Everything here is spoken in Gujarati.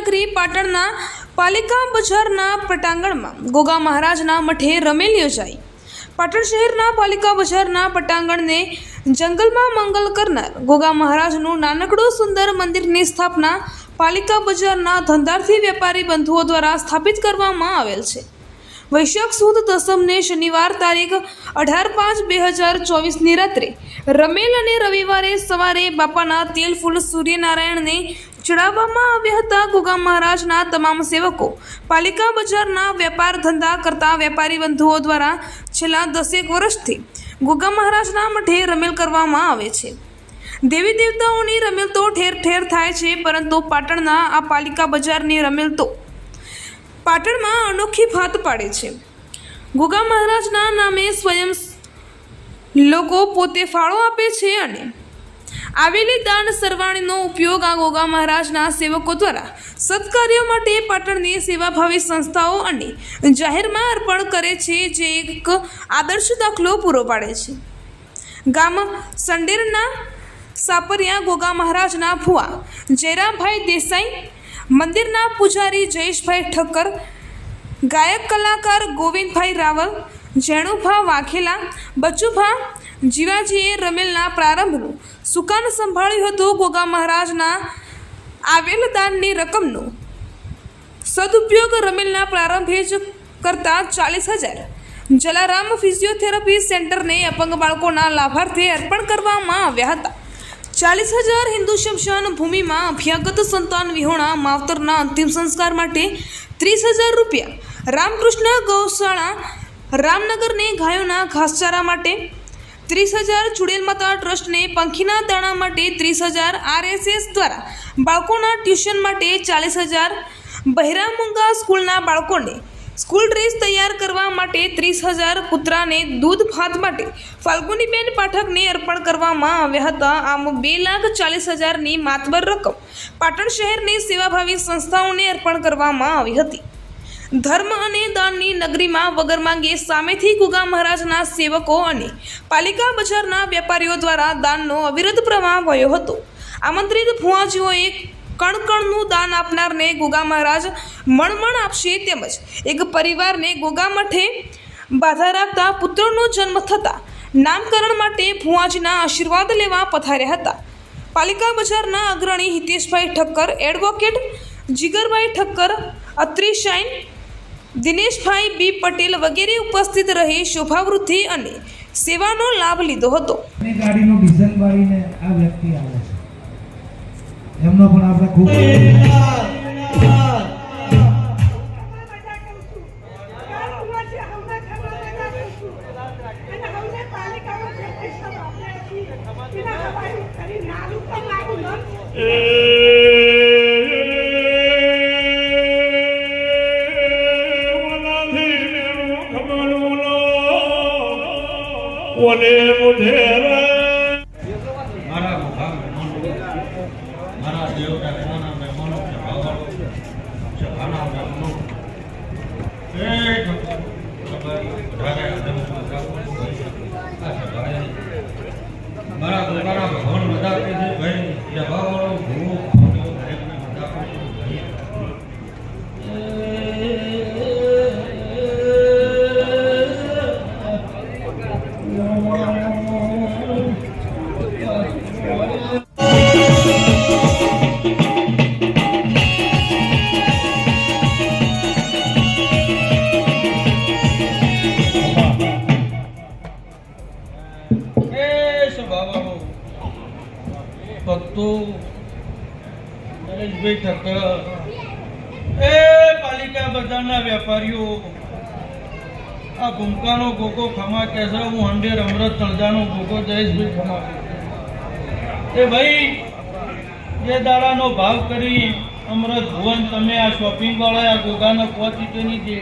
નગરી પાટણના પાલિકા બજારના પટાંગણમાં ગોગા મહારાજના મઠે રમેલ યોજાઈ. પાટણ શહેરના પાલિકા બજારના પટાંગણને જંગલમાં મંગલ કરનાર ગોગા મહારાજનું નાનકડું સુંદર મંદિરની સ્થાપના પાલિકા બજારના ધંધાર્થી વેપારી બંધુઓ દ્વારા સ્થાપિત કરવામાં આવેલ છે. વૈશાખ સુદ દસમને શનિવાર તારીખ અઢાર પાંચ બે હજાર ચોવીસની રાત્રે રમેલ અને રવિવારે સવારે બાપાના તેલ ફૂલ સૂર્યનારાયણને ચડાવવામાં આવ્યા હતા. ગોગા મહારાજના તમામ સેવકો પાલિકા બજારના વેપાર ધંધા કરતા વેપારી બંધુઓ દ્વારા છેલ્લા દસેક વર્ષથી ગોગા મહારાજના મઠે રમેલ કરવામાં આવે છે. દેવી દેવતાઓની રમેલ તો ઠેર ઠેર થાય છે, પરંતુ પાટણના આ પાલિકા બજારની રમેલ તો પાટણમાં અનોખી ભાત પાડે છે. ગોગા મહારાજના નામે સ્વયં લોકો પોતે ફાળો આપે છે અને આવેલી દાન સરવાણીનો ઉપયોગ આ ગોગા મહારાજના સેવકો દ્વારા સત્કાર્યો માટે પાટણની સેવાભાવી સંસ્થાઓ અને જાહેરમાં અર્પણ કરે છે, જે એક આદર્શ દાખલો પૂરો પાડે છે. ગામ સંડેરના સાપરિયા ગોગા મહારાજના ભુવા જયરામભાઈ દેસાઈ, મંદિરના પૂજારી જયેશભાઈ ઠક્કર ગાયક કલાકાર ગોવિંદભાઈ રાવલ, જેણુભા વાઘેલા, બચુભા જીવાજીએ રમેલના પ્રારંભનું સુકાન સંભાળ્યું હતું ગોગા મહારાજના આવેલ દાનની રકમનો. સદુપયોગ રમેલના પ્રારંભે જ કરતા ચાલીસ હજાર. જલારામ ફિઝિયોથેરાપી સેન્ટરને અપંગ બાળકોના લાભાર્થે અર્પણ કરવામાં આવ્યા હતા. ચાલીસ હજાર હિન્દુ શમશાન ભૂમિમાં અભ્યાગત સંતાન વિહોણા માવતરના અંતિમ સંસ્કાર માટે ત્રીસ હજાર રૂપિયા રામકૃષ્ણ ગૌશાળા રામનગરને ગાયોના ઘાસચારા માટે ત્રીસ હજાર ચુડેલ માતા ટ્રસ્ટને પંખીના દાણા માટે ત્રીસ હજાર આરએસએસ દ્વારા બાળકોના ટ્યુશન માટે ચાલીસ હજાર, બહેરામુંગા સ્કૂલના બાળકોને સ્કૂલ ડ્રેસ તૈયાર કરવા માટે ત્રીસ હજાર, કૂતરાને દૂધ ભાત માટે ફાલ્ગુનીબેન પાઠકને અર્પણ કરવામાં આવ્યા હતા. આમ બે લાખ ચાલીસ હજારની માતબર રકમ પાટણ શહેરની સેવાભાવી સંસ્થાઓને અર્પણ કરવામાં આવી હતી. ધર્મ અને દાનની નગરીમાં વગર માંગે સામેથી ગુગા મહારાજના સેવકો અને પાલિકા બજારના વેપારીઓ દ્વારા દાનનો અવિરત પ્રવાહ વયો હતો. આમંત્રિત ભુવાજીઓએ કણકણનું દાન આપનારને ગોગા મહારાજ મણમણ આપશે તેમજ એક પરિવારને ગોગા મઠે બાધા રાખતા પુત્રનો જન્મ થતાં નામકરણ માટે ભુવાજીના આશીર્વાદ લેવા પધાર્યા હતા. પાલિકા બજારના અગ્રણી હિતેશભાઈ ઠક્કર, એડવોકેટ જીગરભાઈ ઠક્કર અત્રી શાઇન દિનેશભાઈ બી પટેલ વગેરે ઉપસ્થિત રહી શોભાવૃદ્ધિ અને સેવાનો લાભ લીધો હતો. અને ડીઝલ બાળીને આ વ્યક્તિ આવે છે. એમનો પણ આપણે ખૂબ ઓને મુઢેરા. મારા મુખામ મહેમાનો. મારા ભક્તો નરેશભાઈ ઠક્કર. એ પાલિકા બજારના વેપારીઓ, આ ભૂમકાનો ગોગો ખમા કે હું હંડેર અમૃત તળજાનો ગોગો જયેશભાઈ ખમા એ ભાઈ જે દાડાનો ભાવ કરી અમૃત ભુવન, તમે આ શોપિંગ વાળા, આ ગોગાના પહોંચી તેની જે